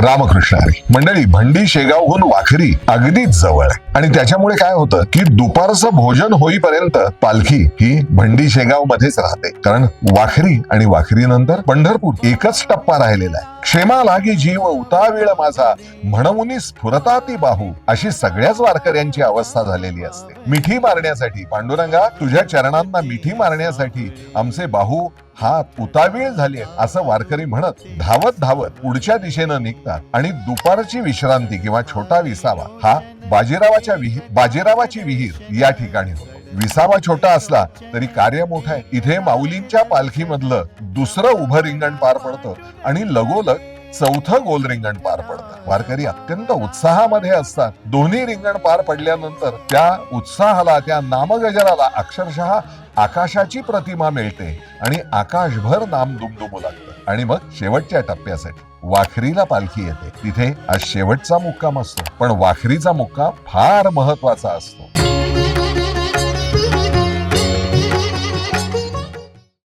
रामकृष्ण हरी. मंडळी भंडी शेगावहून वाखरी अगदीच जवळ. आहे आणि त्याच्यामुळे काय होतं की दुपारचं भोजन होईपर्यंत पालखी ही भंडी शेगाव मध्येच राहते. कारण वाखरी आणि वाखरी नंतर पंढरपूर एकच टप्पा राहिलेला आहे. क्षेमा लागी जीव उतावीळ माझा म्हणून स्फुरता ती बाहू अशी सगळ्याच वारकऱ्यांची अवस्था झालेली असते मिठी मारण्यासाठी पांडुरंगा तुझ्या चरणांना मिठी मारण्यासाठी आमचे बाहू हा उतावीळ झाले असं वारकरी म्हणत धावत धावत पुढच्या दिशेनं निघतात आणि दुपारची विश्रांती किंवा छोटा विसावा हा बाजीरावाच्या विहीर बाजीरावाची विहीर या ठिकाणी होतो विसावा छोटा असला तरी कार्य मोठं आहे. इथे माऊलींच्या पालखीमधलं दुसरं उभं रिंगण पार पडतं आणि लगोलग चौथं गोल रिंगण पार पडतं. वारकरी अत्यंत उत्साहामध्ये असतात. दोन्ही रिंगण पार पडल्यानंतर त्या उत्साहाला त्या नामगजराला अक्षरशः आकाशाची प्रतिमा मिळते आणि आकाशभर नाम दुमदुमू लागतं. आणि मग शेवटच्या टप्प्यासाठी वाखरीला पालखी येते. तिथे आज शेवटचा मुक्काम असतो. पण वाखरीचा मुक्काम फार महत्त्वाचा असतो.